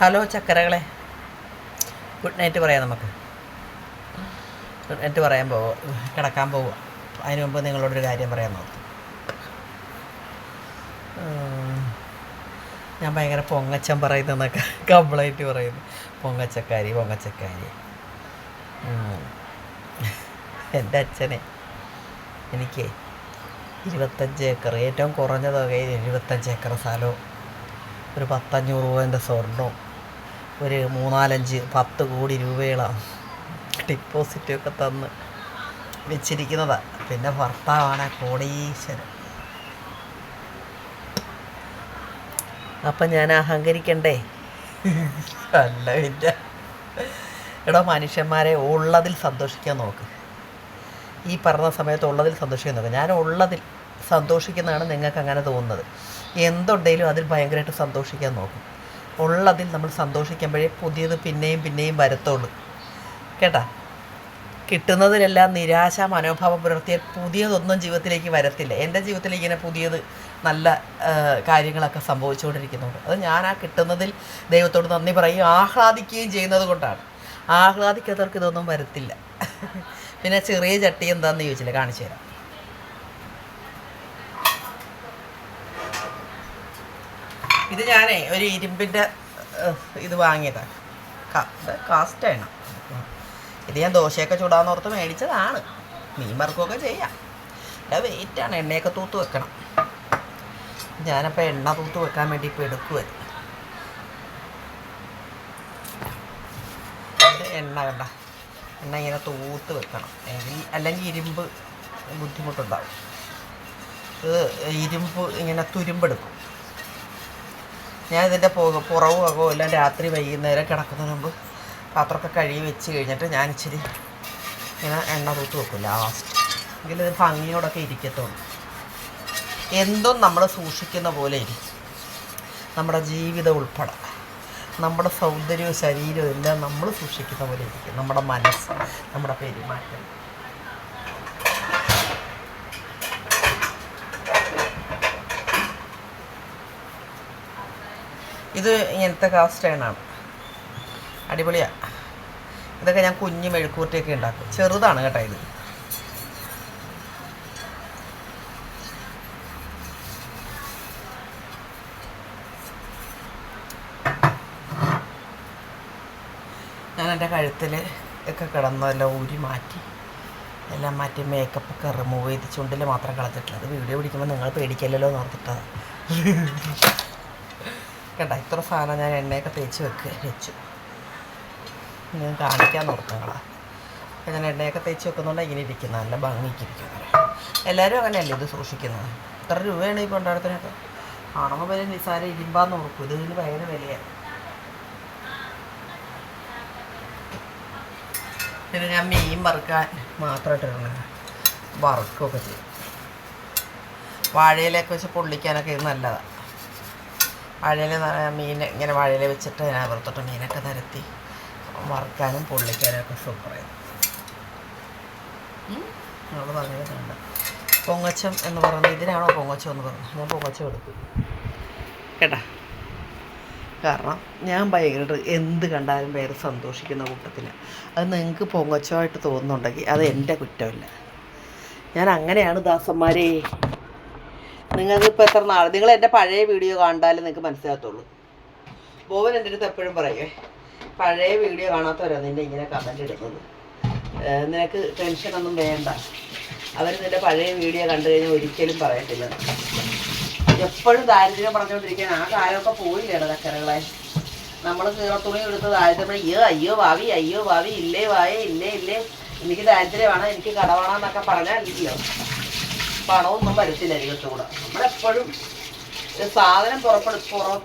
Hello ചക്കരകളെ. Good night പറയാം നമുക്ക്. Good night പറയാൻ പോവുക കിടക്കാൻ പോവുക അതിന് മുമ്പ് നിങ്ങളോടൊരു കാര്യം പറയാൻ നോക്കും. ഞാൻ ഭയങ്കര പൊങ്ങച്ചൻ പറയുന്നതെന്നൊക്കെ കംപ്ലൈന്റ് പറയുന്നു. പൊങ്ങച്ചക്കാരി പൊങ്ങച്ചക്കാരി. എന്റെ അച്ഛനെ. എനിക്ക് ഇരുപത്തഞ്ച് ഏക്കർ ഏറ്റവും കുറഞ്ഞ തുകയിൽ ഇരുപത്തഞ്ച് ഏക്കർ സ്ഥലവും ഒരു പത്തഞ്ഞൂറ് രൂപേന്റെ സ്വർണവും. ഒരു മൂന്നാലഞ്ച് പത്ത് കോടി രൂപയോളം ഡിപ്പോസിറ്റൊക്കെ തന്ന് വെച്ചിരിക്കുന്നതാണ് പിന്നെ ഭർത്താവാണ് കോടീശ്വരൻ. അപ്പം ഞാൻ അഹങ്കരിക്കണ്ടേ? അല്ല പിന്നെ എടോ മനുഷ്യന്മാരെ ഉള്ളതിൽ സന്തോഷിക്കാൻ നോക്ക്. ഈ പറഞ്ഞ സമയത്ത് ഉള്ളതിൽ സന്തോഷിക്കാൻ നോക്കുക ഞാൻ ഉള്ളതിൽ സന്തോഷിക്കുന്നതാണ് നിങ്ങൾക്ക് അങ്ങനെ തോന്നുന്നത്. എന്തുണ്ടെങ്കിലും അതിൽ ഭയങ്കരമായിട്ട് സന്തോഷിക്കാൻ നോക്കും. ഉള്ളതിൽ നമ്മൾ സന്തോഷിക്കുമ്പോഴേ പുതിയത് പിന്നെയും പിന്നെയും വരത്തുള്ളൂ. കേട്ടാ? കിട്ടുന്നതിലെല്ലാം നിരാശ മനോഭാവം പുലർത്തിയാൽ പുതിയതൊന്നും ജീവിതത്തിലേക്ക് വരത്തില്ല. എന്റെ ജീവിതത്തിൽ ഇങ്ങനെ പുതിയത് നല്ല കാര്യങ്ങളൊക്കെ സംഭവിച്ചുകൊണ്ടിരിക്കുന്നുണ്ട്. അത് ഞാൻ ആ കിട്ടുന്നതിൽ ദൈവത്തോട് നന്ദി പറയുകയും ആഹ്ലാദിക്കുകയും ചെയ്യുന്നത് കൊണ്ടാണ്. ആഹ്ലാദിക്കാത്തവർക്ക് ഇതൊന്നും വരത്തില്ല. പിന്നെ ചെറിയ ചട്ടി എന്താണെന്ന് ചോദിച്ചില്ല കാണിച്ചു തരാം. ഇത് ഞാനേ ഒരു ഇരുമ്പിന്റെ ഇത് വാങ്ങിയതാണ് കാസ്റ്റ് ആണ് ഇത് ഞാൻ ദോശയൊക്കെ ചൂടാന്ന് ഓർത്ത് മേടിച്ചതാണ്. മീൻ വറുക്കുകയൊക്കെ ചെയ്യാം. എന്റെ ആണ്. എണ്ണയൊക്കെ തൂത്ത് വെക്കണം. ഞാനപ്പോൾ എണ്ണ തൂത്ത് വെക്കാൻ വേണ്ടി ഇപ്പോൾ എടുക്കുമായിരുന്നു എണ്ണ കണ്ട. എണ്ണ ഇങ്ങനെ തൂത്ത് വെക്കണം. എങ്കിൽ അല്ലെങ്കിൽ ഇരുമ്പ് ബുദ്ധിമുട്ടുണ്ടാവും. ഇരുമ്പ് ഇങ്ങനെ തുരുമ്പെടുക്കും. ഞാൻ ഇതിന്റെ പുറവും അകവും എല്ലാം രാത്രി വൈകുന്നേരം കിടക്കുന്നതിന് മുമ്പ് പാത്രമൊക്കെ കഴുകി വെച്ച് കഴിഞ്ഞിട്ട് ഞാൻ ഇച്ചിരി ഇങ്ങനെ എണ്ണ തൂത്ത് വെക്കും ലാസ്റ്റ് എങ്കിലും ഇത് ഭംഗിയോടൊക്കെ ഇരിക്കത്തുള്ളൂ. എന്തും നമ്മൾ സൂക്ഷിക്കുന്ന പോലെ ഇരിക്കും. നമ്മുടെ ജീവിതം ഉൾപ്പെടെ. നമ്മുടെ സൗന്ദര്യവും ശരീരവും എല്ലാം നമ്മൾ സൂക്ഷിക്കുന്ന പോലെ ഇരിക്കും. നമ്മുടെ മനസ്സ് നമ്മുടെ പെരുമാറ്റം. ഇത് ഇങ്ങനത്തെ കാസ്റ്റ് ആണ്. അടിപൊളിയാണ് ഇതൊക്കെ ഞാൻ കുഞ്ഞു മെഴുക്കൂർട്ടിയൊക്കെ ഉണ്ടാക്കും. ചെറുതാണ് കേട്ടോ ഇത്. ഞാൻ എന്റെ കഴുത്തിൽ ഒക്കെ കിടന്നതെല്ലാം ഊരി മാറ്റി എല്ലാം മാറ്റി മേക്കപ്പ് ഒക്കെ റിമൂവ് ചെയ്ത് ചുണ്ടിൽ മാത്രം കളഞ്ഞിട്ടുള്ളത്. വീഡിയോ പിടിക്കുമ്പോൾ നിങ്ങൾ പേടിക്കല്ലോ എന്ന് ഓർത്തിട്ടത് കേട്ടോ ഇത്ര സാധനം ഞാൻ എണ്ണയൊക്കെ തേച്ച് വെക്കുക വെച്ചു. ഞാൻ കാണിക്കാൻ നോർത്തങ്ങളാ ഞാൻ എണ്ണയൊക്കെ തേച്ച് വെക്കുന്നതുകൊണ്ട് ഇങ്ങനെ ഇരിക്കുന്ന നല്ല ഭംഗിക്ക് ഇരിക്കുന്നത് എല്ലാവരും അങ്ങനെയല്ലേ ഇത് സൂക്ഷിക്കുന്നത്? എത്ര രൂപയാണ് ഈ കൊണ്ടാടത്തിനൊക്കെ കാണുമ്പോൾ വരെ നിസാര ഇരുമ്പാന്ന് ഓർക്കും. ഇത് ഇതിന് ഭയങ്കര വിലയാണ് പിന്നെ ഞാൻ മീൻ വറുക്കാൻ മാത്രമായിട്ടാണ് വറുക്കുകയൊക്കെ ചെയ്യും. വാഴയിലൊക്കെ വെച്ച് പൊള്ളിക്കാനൊക്കെ ഇത് നല്ലതാണ് വാഴയില ന- മീൻ ഇങ്ങനെ വാഴയില വെച്ചിട്ട് ഞാൻ വെറുത്തിട്ട് മീനൊക്കെ നിരത്തി വറുക്കാനും പൊള്ളിക്കാനും ഒക്കെ സൂപ്പറായിരുന്നു നമ്മൾ പറഞ്ഞിട്ടുണ്ട് പൊങ്ങച്ചം എന്ന് പറയുന്നത് ഇതിനാണോ പൊങ്ങച്ചം എന്ന് പറഞ്ഞത് ഞാൻ പൊങ്ങച്ചം എടുക്കും കേട്ടാ? കാരണം ഞാൻ ഭയങ്കര എന്ത് കണ്ടാലും പേര് സന്തോഷിക്കുന്ന കൂട്ടത്തില്ല അത് നിങ്ങൾക്ക് പൊങ്ങച്ചമായിട്ട് തോന്നുന്നുണ്ടെങ്കിൽ അത് എന്റെ കുറ്റമല്ല. ഞാൻ അങ്ങനെയാണ് ദാസന്മാരെ. നിങ്ങൾക്ക് ഇപ്പോൾ എത്ര നാൾ നിങ്ങൾ എന്റെ പഴയ വീഡിയോ കണ്ടാലും നിങ്ങൾക്ക് മനസ്സിലാകത്തുള്ളൂ. ബോവൻ എന്റെ അടുത്ത് എപ്പോഴും പറയുവേ പഴയ വീഡിയോ കാണാത്തവരാണ് നിന്നെ ഇങ്ങനെ കമന്റ് ഏഹ് നിനക്ക് ടെൻഷനൊന്നും വേണ്ട. അവർ നിന്റെ പഴയ വീഡിയോ കണ്ടു കഴിഞ്ഞാൽ ഒരിക്കലും പറയത്തില്ല. എപ്പോഴും ദാരിദ്ര്യം പറഞ്ഞുകൊണ്ടിരിക്കാൻ ആ കാലമൊക്കെ പോയില്ലേടാ ചക്കരകളെ. നമ്മൾ കീറത്തുണി എടുത്ത് ദാരിദ്ര്യം അയ്യോ അയ്യോ ഭാവി അയ്യോ ഭാവി ഇല്ലേ വായേ ഇല്ലേ ഇല്ലേ. എനിക്ക് ദാരിദ്ര്യമാണ് എനിക്ക് കടവാണെന്നൊക്കെ പറഞ്ഞാൽ ഇല്ലയോ പണമൊന്നും വരത്തില്ല ദൈവത്തോടെ നമ്മളെപ്പോഴും സാധനം പുറപ്പെടു പുറ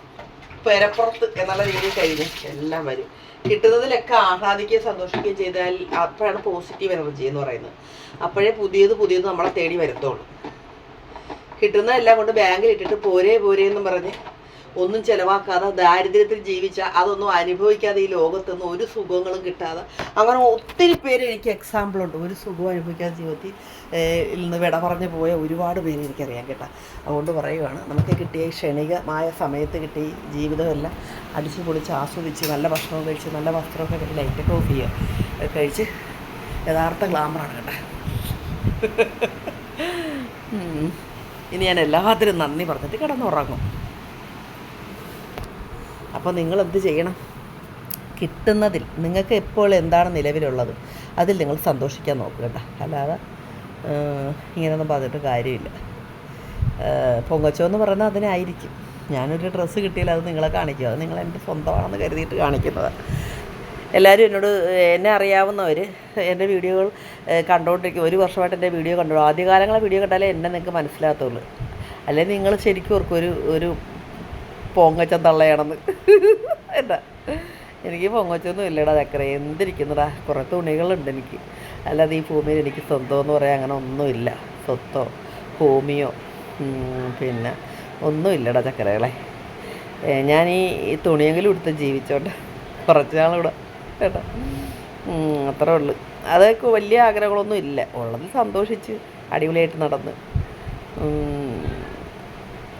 പെരപ്പുറത്ത് എന്നുള്ള രീതിയിൽ കഴിഞ്ഞ് എല്ലാം വരും. കിട്ടുന്നതിലൊക്കെ ആഹ്ലാദിക്കുകയും സന്തോഷിക്കുകയും ചെയ്താൽ അപ്പോഴാണ് പോസിറ്റീവ് എനർജി എന്ന് പറയുന്നത്. അപ്പോഴേ പുതിയത് പുതിയത് നമ്മളെ തേടി വരത്തുള്ളൂ. കിട്ടുന്നതെല്ലാം കൊണ്ട് ബാങ്കിൽ ഇട്ടിട്ട് പോരേ പോരേ എന്നും പറഞ്ഞ് ഒന്നും ചിലവാക്കാതെ ദാരിദ്ര്യത്തിൽ ജീവിച്ച അതൊന്നും അനുഭവിക്കാതെ ഈ ലോകത്തൊന്നും ഒരു സുഖങ്ങളും കിട്ടാതെ അങ്ങനെ ഒത്തിരി പേര് എനിക്ക് എക്സാമ്പിൾ ഉണ്ട്. ഒരു സുഖം അനുഭവിക്കാതെ ജീവിതത്തിൽ നിന്ന് വിട പറഞ്ഞു പോയ ഒരുപാട് പേര് എനിക്കറിയാം കേട്ടോ. അതുകൊണ്ട് പറയുവാണ് നമുക്ക് കിട്ടിയ ക്ഷണികമായ സമയത്ത് കിട്ടിയ ജീവിതമെല്ലാം അടിച്ചു പൊളിച്ച് ആസ്വദിച്ച് നല്ല ഭക്ഷണവും കഴിച്ച് നല്ല വസ്ത്രമൊക്കെ കഴിച്ച് ലൈറ്റ് അത് കഴിച്ച് യഥാർത്ഥ ഗ്ലാമറാണ് കേട്ടോ. ഇനി ഞാൻ എല്ലാത്തിനും നന്ദി പറഞ്ഞിട്ട് കിടന്നുറങ്ങും. അപ്പോൾ നിങ്ങൾ എന്ത് ചെയ്യണം? കിട്ടുന്നതിൽ നിങ്ങൾക്ക് എപ്പോൾ എന്താണ് നിലവിലുള്ളത്? അതിൽ നിങ്ങൾ സന്തോഷിക്കാൻ നോക്കുക അല്ലാതെ ഇങ്ങനെയൊന്നും പറഞ്ഞിട്ട് കാര്യമില്ല. പൊങ്ങച്ചോ എന്ന് പറയുന്നത് അതിനായിരിക്കും. ഞാനൊരു ഡ്രസ്സ് കിട്ടിയാൽ അത് നിങ്ങളെ കാണിക്കും. അത് നിങ്ങൾ എന്റെ സ്വന്തമാണെന്ന് കരുതിയിട്ട് കാണിക്കുന്നതാണ് എല്ലാവരും എന്നോട് എന്നെ അറിയാവുന്നവർ എന്റെ വീഡിയോകൾ കണ്ടുകൊണ്ടിരിക്കും. ഒരു വർഷമായിട്ട് എന്റെ വീഡിയോ കണ്ടു ആദ്യകാലങ്ങളെ വീഡിയോ കണ്ടാലേ എന്നെ നിങ്ങൾക്ക് മനസ്സിലാകത്തുള്ളൂ. അല്ലെങ്കിൽ നിങ്ങൾ ശരിക്കും ഓർക്കും ഒരു ഒരു പൊങ്കച്ചം തള്ളയാണെന്ന്. എന്താ? എനിക്ക് പൊങ്ങച്ചൊന്നും ഇല്ലടാ ചക്കര. എന്തിരിക്കുന്നടാ? കുറേ തുണികളുണ്ട് എനിക്ക്. അല്ലാതെ ഈ ഭൂമിയിൽ എനിക്ക് സ്വന്തമെന്ന് പറയാൻ അങ്ങനെ ഒന്നുമില്ല സ്വത്തോ ഭൂമിയോ പിന്നെ ഒന്നുമില്ലടാ ചക്കരകളെ. ഞാൻ ഈ തുണിയെങ്കിലും എടുത്ത് ജീവിച്ചോട്ടെ. കുറച്ച് നാളിവിടെ കേട്ടോ? അത്രേ ഉള്ളു. അതൊക്കെ വലിയ ആഗ്രഹങ്ങളൊന്നും ഇല്ല. ഉള്ളത് സന്തോഷിച്ച് അടിപൊളിയായിട്ട് നടന്ന്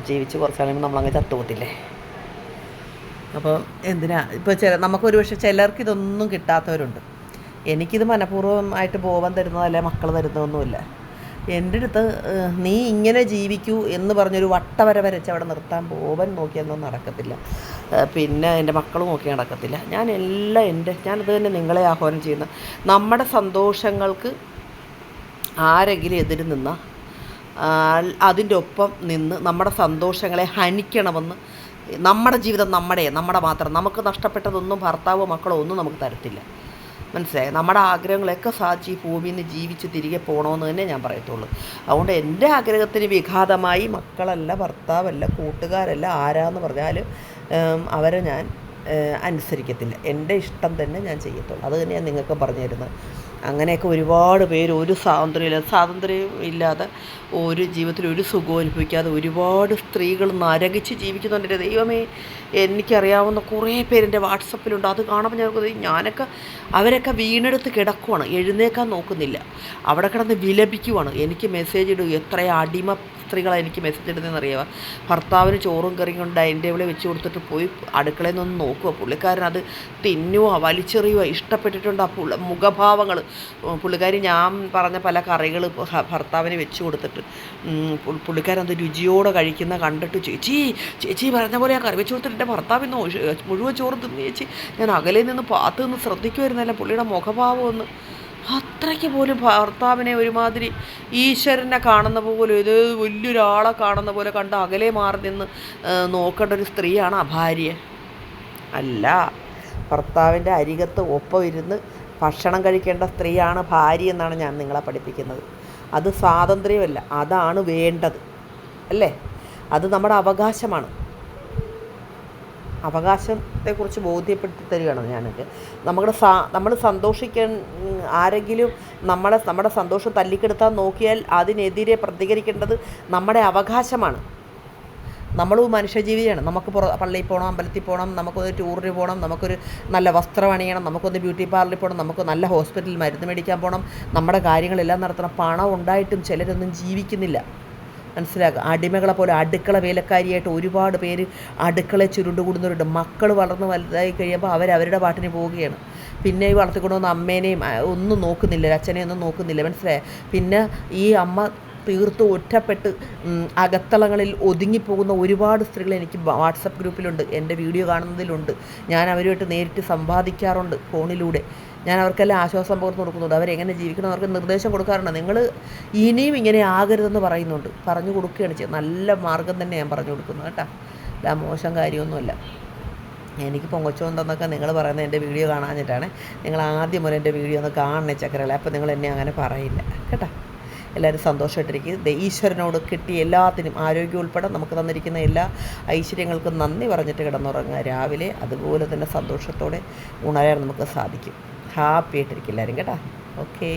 ജീവിച്ച് ജീവിച്ച് നമ്മൾ നമ്മളങ്ങ് ചത്തുപോത്തില്ലേ അപ്പോൾ എന്തിനാ? ഇപ്പോൾ ചില നമുക്കൊരു ഒരുപക്ഷെ ചിലർക്ക് ഇതൊന്നും കിട്ടാത്തവരുണ്ട്. എനിക്കിത് മനഃപൂർവമായിട്ട് ബോധം തരുന്നതല്ല മക്കൾ തരുന്നതൊന്നുമില്ല. എന്റെ അടുത്ത് നീ ഇങ്ങനെ ജീവിക്കൂ എന്ന് പറഞ്ഞൊരു വട്ടവര വരച്ച് അവിടെ നിർത്താൻ ബോബൻ നോക്കിയൊന്നും നടക്കത്തില്ല. പിന്നെ എന്റെ മക്കൾ നോക്കി നടക്കത്തില്ല. ഞാൻ എല്ലാം എന്റെ ഞാനത് തന്നെ നിങ്ങളെ ആഹ്വാനം ചെയ്യുന്ന. നമ്മുടെ സന്തോഷങ്ങൾക്ക് ആരെങ്കിലും എതിര് നിന്ന അതിന്റെ ഒപ്പം നിന്ന് നമ്മുടെ സന്തോഷങ്ങളെ ഹനിക്കണമെന്ന് നമ്മുടെ ജീവിതം നമ്മുടെ നമ്മുടെ മാത്രം. നമുക്ക് നഷ്ടപ്പെട്ടതൊന്നും ഭർത്താവോ മക്കളോ ഒന്നും നമുക്ക് തരത്തില്ല. മനസ്സിലായി? നമ്മുടെ ആഗ്രഹങ്ങളൊക്കെ സാധിച്ച് ഈ ഭൂമിയിൽ നിന്ന് ജീവിച്ച് തിരികെ പോകണമെന്ന് തന്നെ ഞാൻ പറയത്തുള്ളൂ. അതുകൊണ്ട് എന്റെ ആഗ്രഹത്തിന് വിഘാതമായി മക്കളല്ല ഭർത്താവല്ല കൂട്ടുകാരല്ല ആരാന്ന് പറഞ്ഞാലും അവരെ ഞാൻ അനുസരിക്കത്തില്ല. എന്റെ ഇഷ്ടം തന്നെ ഞാൻ ചെയ്യത്തുള്ളൂ. അത് തന്നെയാണ് നിങ്ങൾക്ക് പറഞ്ഞു തരുന്നത് അങ്ങനെയൊക്കെ ഒരുപാട് പേര് ഒരു സ്വാതന്ത്ര്യമില്ല സ്വാതന്ത്ര്യം ഇല്ലാതെ ഒരു ജീവിതത്തിൽ ഒരു സുഖവും അനുഭവിക്കാതെ ഒരുപാട് സ്ത്രീകൾ നരകിച്ച് ജീവിക്കുന്നുണ്ട്. ദൈവമേ എനിക്കറിയാവുന്ന കുറേ പേരെന്റെ വാട്സപ്പിലുണ്ട്. അത് കാണുമ്പോൾ ഞാൻ ഞാനൊക്കെ അവരൊക്കെ വീണെടുത്ത് കിടക്കുവാണ് എഴുന്നേക്കാൻ നോക്കുന്നില്ല. അവിടെ കിടന്ന് വിലപിക്കുവാണ്. എനിക്ക് മെസ്സേജ് ഇടും. എത്ര അടിമ സ്ത്രീകളാണ് എനിക്ക് മെസ്സേജ് ഇടുന്നതെന്ന് അറിയാം ഭർത്താവിന് ചോറും കറിയും കൊണ്ട് ഡൈനിങ് ടേബിളിൽ വെച്ച് കൊടുത്തിട്ട് പോയി അടുക്കളയിൽ നിന്ന് നോക്കുക പുള്ളിക്കാരൻ അത് തിന്നുക വലിച്ചെറിയുക ഇഷ്ടപ്പെട്ടിട്ടുണ്ട് ആ പുള്ള മുഖഭാവങ്ങൾ പുള്ളിക്കാരി ഞാൻ പറഞ്ഞ പല കറികൾ ഭർത്താവിന് വെച്ച് കൊടുത്തിട്ട്. പുള്ളിക്കാരത് രുചിയോടെ കഴിക്കുന്ന കണ്ടിട്ട് ചേച്ചി ചേച്ചി പറഞ്ഞ പോലെ ആ കറി വെച്ച് കൊടുത്തിട്ട് എന്റെ ഭർത്താവ് ഇന്ന് മുഴുവൻ ചോറ് തിന്നു ചേച്ചി. ഞാൻ അകലെ നിന്ന് പാത്ത് നിന്ന് ശ്രദ്ധിക്കുമായിരുന്നല്ല പുള്ളിയുടെ മുഖഭാവം ഒന്ന്. അത്രയ്ക്ക് പോലും ഭർത്താവിനെ ഒരുമാതിരി ഈശ്വരനെ കാണുന്ന പോലെ ഇത് വലിയൊരാളെ കാണുന്ന പോലെ കണ്ട് അകലെ മാറി നിന്ന് നോക്കേണ്ട ഒരു സ്ത്രീയാണ് ആ ഭാര്യ. അല്ല ഭർത്താവിന്റെ അരികത്ത് ഒപ്പം ഇരുന്ന് ഭക്ഷണം കഴിക്കേണ്ട സ്ത്രീയാണ് ഭാര്യ എന്നാണ് ഞാൻ നിങ്ങളെ പഠിപ്പിക്കുന്നത്. അത് സ്വാതന്ത്ര്യമല്ല. അതാണ് വേണ്ടത്. അല്ലേ? അത് നമ്മുടെ അവകാശമാണ്. അവകാശത്തെക്കുറിച്ച് ബോധ്യപ്പെടുത്തി തരികയാണ് ഞാനൊക്കെ നമ്മുടെ സാ നമ്മൾ സന്തോഷിക്കാൻ ആരെങ്കിലും നമ്മളെ നമ്മുടെ സന്തോഷം തല്ലിക്കെടുത്താൻ നോക്കിയാൽ അതിനെതിരെ പ്രതികരിക്കേണ്ടത് നമ്മുടെ അവകാശമാണ്. നമ്മളും മനുഷ്യജീവിയാണ്. നമുക്ക് പുറ പള്ളിയിൽ പോകണം അമ്പലത്തിൽ പോകണം നമുക്കൊന്ന് ടൂറിന് പോകണം നമുക്കൊരു നല്ല വസ്ത്രം അണിയണം നമുക്കൊന്ന് ബ്യൂട്ടി പാർലറിൽ പോകണം നമുക്ക് നല്ല ഹോസ്പിറ്റലിൽ മരുന്ന് മേടിക്കാൻ പോകണം നമ്മുടെ കാര്യങ്ങളെല്ലാം നടത്തണം. പണം ഉണ്ടായിട്ടും ചിലരൊന്നും ജീവിക്കുന്നില്ല. മനസ്സിലാക്കുക അടിമകളെ പോലെ അടുക്കള വേലക്കാരിയായിട്ട് ഒരുപാട് പേര് അടുക്കള ചുരുണ്ടുകൂടുന്നവരുണ്ട്. മക്കൾ വളർന്ന് വലുതായി കഴിയുമ്പോൾ അവർ അവരുടെ പാട്ടിന് പോവുകയാണ്. പിന്നെ ഈ വളർത്തിക്കൊണ്ടുവന്ന അമ്മേനെയും ഒന്നും നോക്കുന്നില്ല അച്ഛനെയൊന്നും നോക്കുന്നില്ല. മനസ്സിലായ? പിന്നെ ഈ അമ്മ തീർത്തും ഒറ്റപ്പെട്ട് അകത്തളങ്ങളിൽ ഒതുങ്ങിപ്പോകുന്ന ഒരുപാട് സ്ത്രീകൾ എനിക്ക് വാട്സപ്പ് ഗ്രൂപ്പിലുണ്ട് എന്റെ വീഡിയോ കാണുന്നതിലുണ്ട്. ഞാൻ അവരുമായിട്ട് നേരിട്ട് സംവാദിക്കാറുണ്ട് ഫോണിലൂടെ. ഞാൻ അവർക്കെല്ലാം ആശ്വാസം പകർന്നു കൊടുക്കുന്നുണ്ട്. അവരെങ്ങനെ ജീവിക്കണം അവർക്ക് നിർദ്ദേശം കൊടുക്കാറുണ്ട്. നിങ്ങൾ ഇനിയും ഇങ്ങനെ ആകരുതെന്ന് പറയുന്നുണ്ട്. പറഞ്ഞു കൊടുക്കുകയാണ് ചെയ്യുന്നത്. നല്ല മാർഗം തന്നെ ഞാൻ പറഞ്ഞു കൊടുക്കുന്നത് കേട്ടോ. അല്ല മോശം കാര്യമൊന്നുമല്ല. എനിക്ക് പൊങ്ങച്ചോ എന്തെന്നൊക്കെ നിങ്ങൾ പറയുന്നത് എന്റെ വീഡിയോ കാണാഞ്ഞിട്ടാണ്. നിങ്ങൾ ആദ്യം മുതൽ എന്റെ വീഡിയോ ഒന്ന് കാണണേ ചക്കരകളെ. അപ്പോൾ നിങ്ങൾ എന്നെ അങ്ങനെ പറയില്ല. കേട്ടോ. എല്ലാവരും സന്തോഷമായിട്ടിരിക്കും. ഈശ്വരനോട് കിട്ടിയ എല്ലാത്തിനും ആരോഗ്യം ഉൾപ്പെടെ നമുക്ക് തന്നിരിക്കുന്ന എല്ലാ ഐശ്വര്യങ്ങൾക്കും നന്ദി പറഞ്ഞിട്ട് കിടന്നുറങ്ങുക. രാവിലെ അതുപോലെ തന്നെ സന്തോഷത്തോടെ ഉണരാൻ നമുക്ക് സാധിക്കും. ഹാപ്പി ആയിട്ടിരിക്കും എല്ലാവരും കേട്ടോ? ഓക്കേ